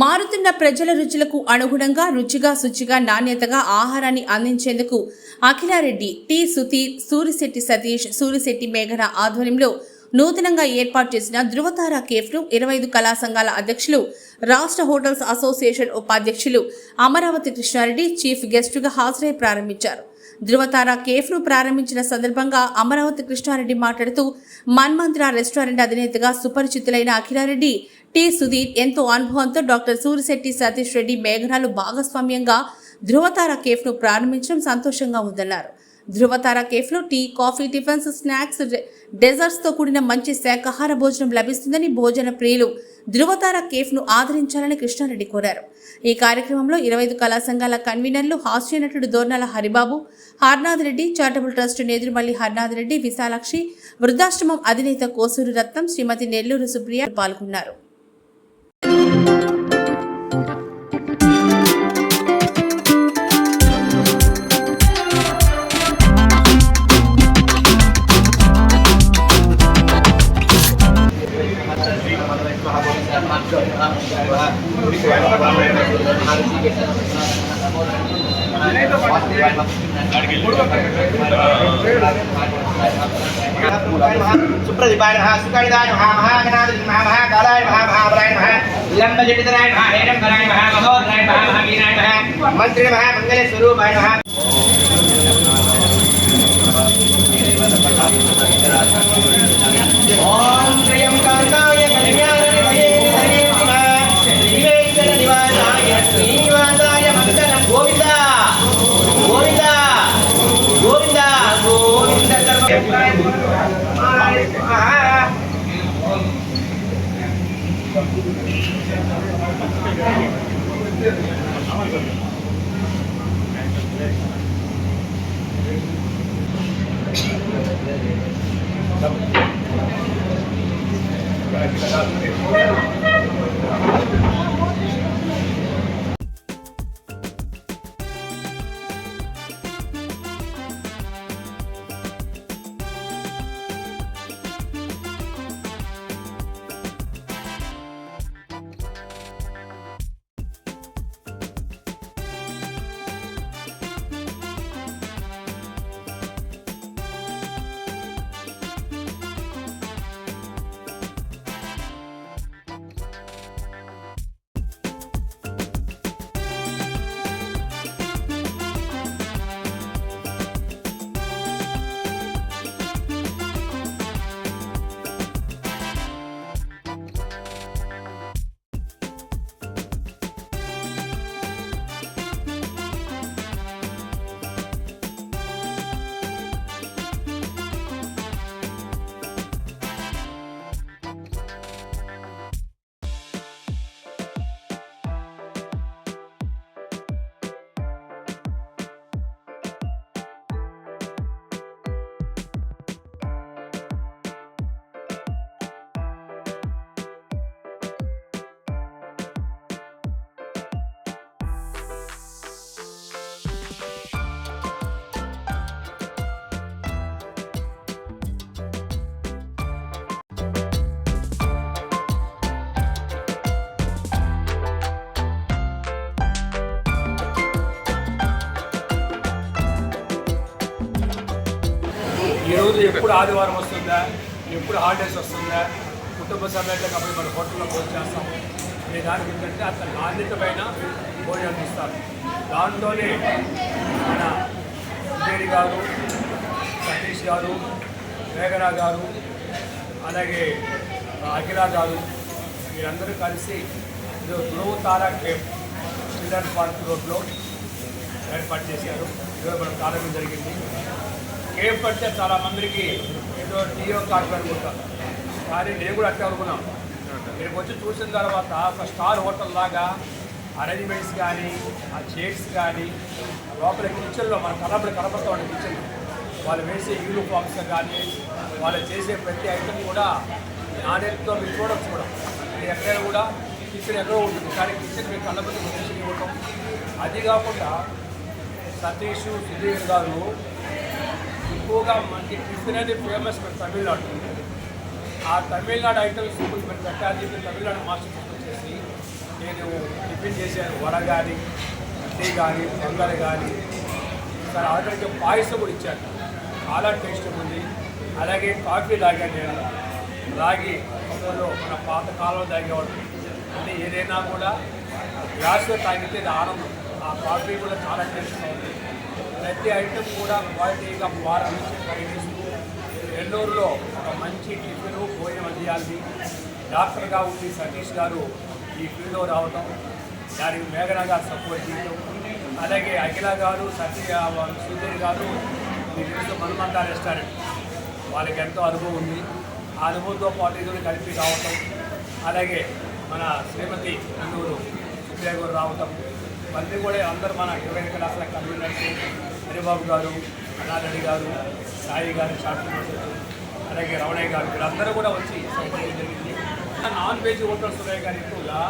మారుతున్న ప్రజల రుచులకు అనుగుణంగా రుచిగా శుచిగా నాణ్యతగా ఆహారాన్ని అందించేందుకు అఖిలారెడ్డి టి సుధీర్ సూరిశెట్టి సతీష్ సూరిశెట్టి మేఘన ఆధ్వర్యంలో నూతనంగా ఏర్పాటు చేసిన ధృవతార కేఫ్ను ఇరవై ఐదు కళా సంఘాల అధ్యక్షులు రాష్ట్ర హోటల్స్ అసోసియేషన్ ఉపాధ్యక్షులు అమరావతి కృష్ణారెడ్డి చీఫ్ గెస్టుగా హాజరై ప్రారంభించారు. ధృవతార కేఫ్ను ప్రారంభించిన సందర్భంగా అమరావతి కృష్ణారెడ్డి మాట్లాడుతూ మన్మంత్ర రెస్టారెంట్ అధినేతగా సుపరిచితులైన అఖిలారెడ్డి టి. సుధీర్ ఎంతో అనుభవంతో డాక్టర్ సూరిశెట్టి సతీష్ రెడ్డి మేఘనాలు భాగస్వామ్యంగా ధృవతార కేఫ్ను ప్రారంభించడం సంతోషంగా ఉందన్నారు. ధృవతార కేఫ్లో టీ కాఫీ టిఫిన్స్ స్నాక్స్ డెజర్ట్స్తో కూడిన మంచి శాకాహార భోజనం లభిస్తుందని భోజన ప్రియులు ధృవతార కేఫ్ను ఆదరించాలని కృష్ణారెడ్డి కోరారు. ఈ కార్యక్రమంలో ఇరవై ఐదు కళా సంఘాల కన్వీనర్లు హాస్య నటుడు దోర్నాల హరిబాబు హర్నాథ్ రెడ్డి చారిటబుల్ ట్రస్ట్ నేదురుమల్లి హర్నాథ్ రెడ్డి విశాలాక్షి వృద్ధాశ్రమం అధినేత కోసూరు రత్నం శ్రీమతి నెల్లూరు సుప్రియ పాల్గొన్నారు. సుప్రదీపాయ నమః సుకళిదాయ నమః మహాగణాధిపతి నమః మహాకాలాయ నమః మహాబలాయ నమః లంబజటితరాయ నమః హేరంబరాయ నమః మహోదరాయ నమః మహావీరాయ నమః మంత్రి నమః మంగళ ఈరోజు ఎప్పుడు ఆదివారం వస్తుందా? ఎప్పుడు హాలిడేస్ వస్తుందా? కుటుంబ సమేతంగా కాబట్టి మన హోటల్లో భోజనం చేస్తాము అనే దానికి ఏంటంటే అంత నాణ్యతమైన భోజనం ఇస్తారు దాంట్లోనే మన విజయ్ గారు సతీష్ గారు మేఘనా గారు అలాగే అఖిల గారు వీరందరూ కలిసి Dhruva Tara cafe children park రోడ్లో ఏర్పాటు చేశారు. ఈరోజు మనం ప్రారంభం జరిగింది. కేఫ్ పడితే చాలా మందికి ఏదో టీఓ కార్డు అనుకుంటారు కానీ నేను కూడా అట్లా అనుకున్నాం. ఇక్కడికి వచ్చి చూసిన తర్వాత ఒక స్టార్ హోటల్ లాగా అరేంజ్మెంట్స్ కానీ ఆ చైర్స్ కానీ లోపల కిచెన్లో మన కలపడి కనపడతా ఉండే కిచెన్. వాళ్ళు వేసే యూనిఫామ్స్ కానీ వాళ్ళు చేసే ప్రతి ఐటమ్ కూడా నాణ్యతతో మీరు చూడొచ్చు కూడా. మీరు ఎక్కడ కూడా కిచెన్ ఎక్కడో ఉంటుంది. కానీ కిచెన్ మీరు కళ్ళబడి ఇవ్వటం అది కాకుండా సతీష్ సుధీర్ గారు ఎక్కువగా మనకి టిఫిన్ అనేది ఫేమస్ మన తమిళనాడు. ఆ తమిళనాడు ఐటమ్స్ ఇప్పుడు మీరు పెట్టాలి తమిళనాడు మాస్టర్ వచ్చేసి నేను టిఫిన్ చేశాను. వడ కానీ టీ కానీ పొంగల్ కానీ సార్ ఆఖరికి పాయసం కూడా ఇచ్చాను చాలా టేస్ట్ ఉంది. అలాగే కాఫీ తాగాను నేను. రాగి కప్పులో మన పాత కాలంలో తాగేవాడు. అంటే ఏదైనా కూడా గ్లాస్లో తాగితే ఆనందం. ఆ కాఫీ కూడా చాలా టేస్ట్గా ఉంది. ప్రతి ఐటెం కూడా క్వాలిటీగా వారం ప్రయత్నిస్తూ నెల్లూరులో ఒక మంచి టిఫిన్ భోజనం అందియాలని డాక్టర్గా ఉండి సతీష్ గారు ఈ ఫీల్డ్లో రావటం దానికి మేఘన గారు సపోర్ట్ చేయడం అలాగే అఖిల గారు సత్య సుధీర్ గారు మీ తెలుసు రెస్టారెంట్ వాళ్ళకి ఎంతో అనుభవం ఉంది. ఆ అనుభవంతో పాటు ఇద్దరు కలిపి రావటం అలాగే మన శ్రీమతి నెల్లూరు సుప్రియ గారు రావటం. మళ్ళీ కూడా అందరూ మన ఇరవై క్లాసుల కమ్యూనిటీ హరిబాబు గారు అన్నారెడ్డి గారు సాయి గారు శాస్త్రి అలాగే రమణయ్య గారు వీళ్ళందరూ కూడా వచ్చి సహకరించడం జరిగింది. నాన్ వెజ్ హోటల్స్ ఉన్నాయి కానీ ఎక్కువగా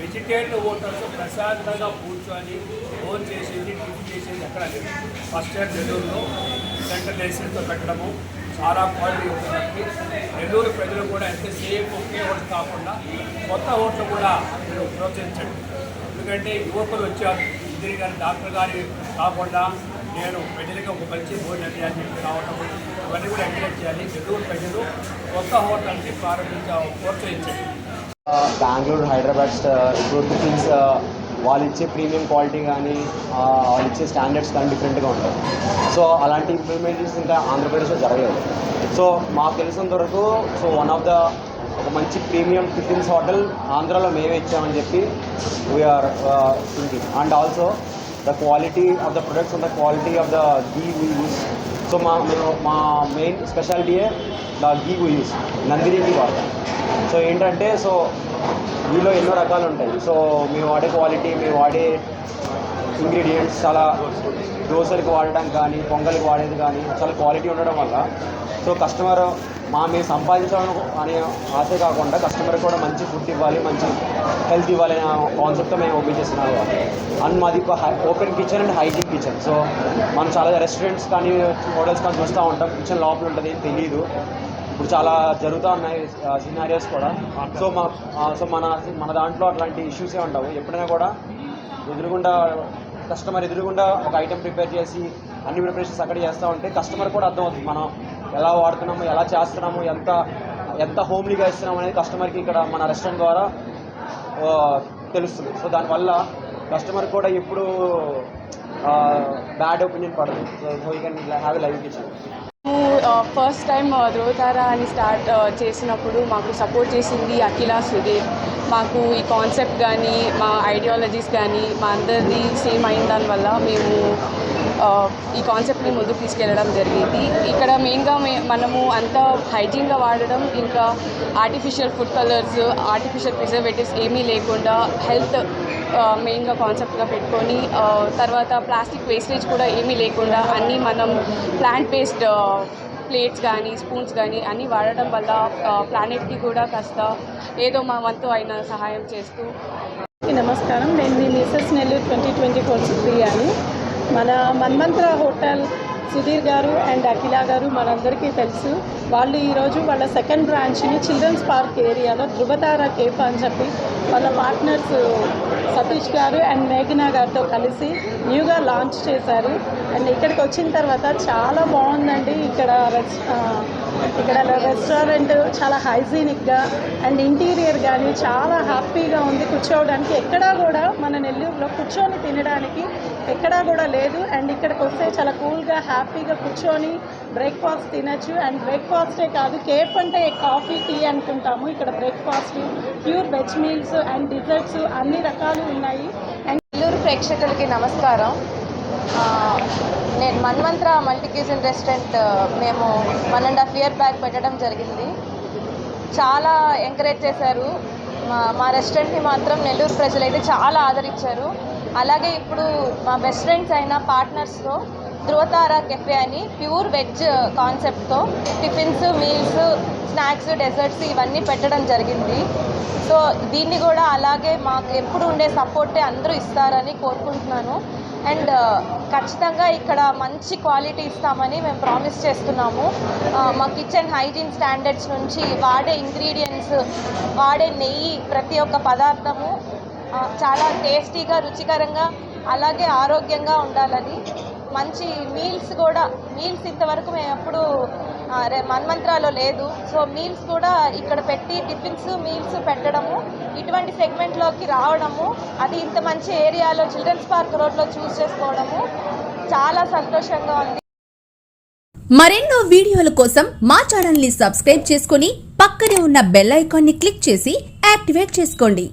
వెజిటేరియన్ హోటల్స్ ప్రశాంతంగా కూర్చొని ఫోన్ చేసేది టిఫిన్ చేసేది ఎక్కడ లేదు. ఫస్ట్ ఇయర్ నెల్లూరులో సెంట్రల్ ఏసీతో పెట్టడము చాలా క్వాలిటీ ఉంటుందండి నెల్లూరు ప్రజలు కూడా ఎంతసేపు ఒకే హోటల్ కాకుండా కొత్త ఓట్లు కూడా మీరు ప్రోత్సహించండి. ఎందుకంటే యువకులు వచ్చారు ఇంజనీర్ గారి డాక్టర్ గారి కాకుండా నేను ప్రజలకి ఒక మంచి భోజనం చేయాలని చెప్పి రావడం ఇవన్నీ కూడా ఎంకరేజ్ చేయాలి. నెల్లూరు ప్రజలు కొత్త హోటల్ని ప్రారంభించ ప్రోత్సహించాలి బెంగళూరు హైదరాబాద్ ఇప్పుడు టిఫిన్స్ వాళ్ళు ఇచ్చే ప్రీమియం క్వాలిటీ కానీ వాళ్ళు ఇచ్చే స్టాండర్డ్స్ కానీ డిఫరెంట్గా ఉంటాయి. సో అలాంటి ఇంప్లిమెంటేషన్స్ ఇంకా ఆంధ్రప్రదేశ్లో జరగలేదు. సో మాకు తెలిసినంత వరకు సో వన్ ఆఫ్ ద ఒక మంచి ప్రీమియం టిఫిన్స్ హోటల్ ఆంధ్రాలో మేమే ఇచ్చామని చెప్పి we're thinking and also the quality of the products and the quality of the ghee we use so మా మేము మా main స్పెషాలిటీయే the ghee we use Nandini గీ వాడతాం సో ఏంటంటే సో గీలో ఎన్నో రకాలు ఉంటాయి. సో మేము వాడే క్వాలిటీ మేము వాడే ఇంగ్రీడియంట్స్ చాలా దోశలకు వాడడం కానీ పొంగల్కి వాడేది కానీ చాలా క్వాలిటీ ఉండడం వల్ల. సో కస్టమర్ మా మేము సంపాదించాలని అనే ఆశ కాకుండా కస్టమర్ కూడా మంచి ఫుడ్ ఇవ్వాలి మంచి హెల్త్ ఇవ్వాలి అనే కాన్సెప్ట్తో మేము ఓపెన్ చేస్తున్నాము అండ్ మాది open kitchen and hygiene kitchen so మనం చాలా రెస్టారెంట్స్ కానీ హోటల్స్ కానీ చూస్తూ ఉంటాం. కిచెన్ లోపల ఉంటుంది ఏం తెలియదు ఇప్పుడు చాలా జరుగుతూ ఉన్నాయి సినారియోస్ కూడా. సో మా సో మన మన దాంట్లో అట్లాంటి ఇష్యూసే ఉండవు. ఎప్పుడైనా కూడా ఎదురుగుండా కస్టమర్ ఎదురుగుండా ఒక ఐటెం ప్రిపేర్ చేసి అన్ని ప్రిపరేషన్స్ అక్కడ చేస్తూ ఉంటే కస్టమర్ కూడా అర్థమవుతుంది. మనం ఎలా వాడుతున్నాము ఎలా చేస్తున్నాము ఎంత ఎంత హోమ్లీగా ఇస్తున్నాము అనేది కస్టమర్కి ఇక్కడ మన రెస్టారెంట్ ద్వారా తెలుస్తుంది. సో దానివల్ల కస్టమర్ కూడా ఎప్పుడు బ్యాడ్ ఒపీనియన్ పడదు. So so you can have live kitchen. First time Dhruvatara అని స్టార్ట్ చేసినప్పుడు మాకు సపోర్ట్ చేసింది అఖిల సుధీర్. మాకు ఈ కాన్సెప్ట్ కానీ మా ఐడియాలజీస్ కానీ మా అందరిది సేమ్ అయిన దానివల్ల మేము ఈ కాన్సెప్ట్ని ముందుకు తీసుకెళ్ళడం జరిగింది. ఇక్కడ మెయిన్గా మే మనము అంత హైజీన్గా వాడడం ఇంకా artificial food colours artificial preservatives ఏమీ లేకుండా హెల్త్ మెయిన్గా కాన్సెప్ట్గా పెట్టుకొని తర్వాత ప్లాస్టిక్ వేస్టేజ్ కూడా ఏమీ లేకుండా అన్నీ మనం ప్లాంట్ బేస్డ్ ప్లేట్స్ కానీ స్పూన్స్ కానీ అన్నీ వాడడం వల్ల ప్లానెట్కి కూడా కాస్త ఏదో మా వంతు అయిన సహాయం చేస్తూ నమస్కారం. నేను మీ Mrs Nellore twenty twenty four biryani మన మన్మంత్ర హోటల్ సుధీర్ గారు అండ్ అఖిల గారు మనందరికీ తెలుసు. వాళ్ళు ఈరోజు వాళ్ళ సెకండ్ బ్రాంచ్ని చిల్డ్రన్స్ పార్క్ ఏరియాలో ధృవతార కేఫ్ అని చెప్పి వాళ్ళ పార్ట్నర్స్ సతీష్ గారు అండ్ మేఘనా గారితో కలిసి న్యూగా లాంచ్ చేశారు. అండ్ ఇక్కడికి వచ్చిన తర్వాత చాలా బాగుందండి. ఇక్కడ రెస్ ఇక్కడ రెస్టారెంట్ చాలా హైజీనిక్గా అండ్ ఇంటీరియర్ కానీ చాలా హ్యాపీగా ఉంది. కూర్చోవడానికి ఎక్కడా కూడా మన నెల్లూరులో కూర్చొని తినడానికి ఎక్కడా కూడా లేదు. అండ్ ఇక్కడికి వస్తే చాలా కూల్గా హ్యాపీగా కూర్చొని బ్రేక్ఫాస్ట్ తినచ్చు. అండ్ బ్రేక్ఫాస్టే కాదు కేఫ్ అంటే కాఫీ టీ అనుకుంటాము. ఇక్కడ breakfast pure veg meals and desserts అన్ని రకాలు ఉన్నాయి. అండ్ నెల్లూరు ప్రేక్షకులకి నమస్కారం. నేను మన్మంత్ర మల్టీ క్యూజిన్ రెస్టారెంట్ మేము one and half year back పెట్టడం జరిగింది. చాలా ఎంకరేజ్ చేశారు. మా మా రెస్టారెంట్ని మాత్రం నెల్లూరు ప్రజలైతే చాలా ఆదరించారు. అలాగే ఇప్పుడు మా బెస్ట్ ఫ్రెండ్స్ అయిన పార్ట్నర్స్తో ధృవతార కెఫే అని ప్యూర్ వెజ్ కాన్సెప్ట్తో టిఫిన్స్ మీల్స్ స్నాక్స్ డెజర్ట్స్ ఇవన్నీ పెట్టడం జరిగింది. సో దీన్ని కూడా అలాగే మాకు ఎప్పుడు ఉండే సపోర్టే అందరూ ఇస్తారని కోరుకుంటున్నాను. అండ్ uh, ఖచ్చితంగా ఇక్కడ మంచి క్వాలిటీ ఇస్తామని మేము ప్రామిస్ చేస్తున్నాము. Uh, మా కిచెన్ హైజీన్ స్టాండర్డ్స్ నుంచి వాడే ఇంగ్రీడియంట్స్ వాడే నెయ్యి ప్రతి ఒక్క పదార్థము చాలా టేస్టీగా రుచికరంగా అలాగే ఆరోగ్యంగా ఉండాలని మంచి మీల్స్ కూడా మీల్స్ ఇంతవరకు మేము ఎప్పుడు మన్మంత్రాలో లేదు. సో మీల్స్ కూడా ఇక్కడ పెట్టి టిఫిన్స్ మీల్స్ పెట్టడము ఇటువంటి సెగ్మెంట్లోకి రావడము అది ఇంత మంచి ఏరియాలో చిల్డ్రన్స్ పార్క్ రోడ్లో చూస్ చేసుకోవడము చాలా సంతోషంగా ఉంది. మరెన్నో వీడియోల కోసం మా ఛానల్ని సబ్స్క్రైబ్ చేసుకుని పక్కనే ఉన్న బెల్ ఐకాన్ని క్లిక్ చేసి యాక్టివేట్ చేసుకోండి.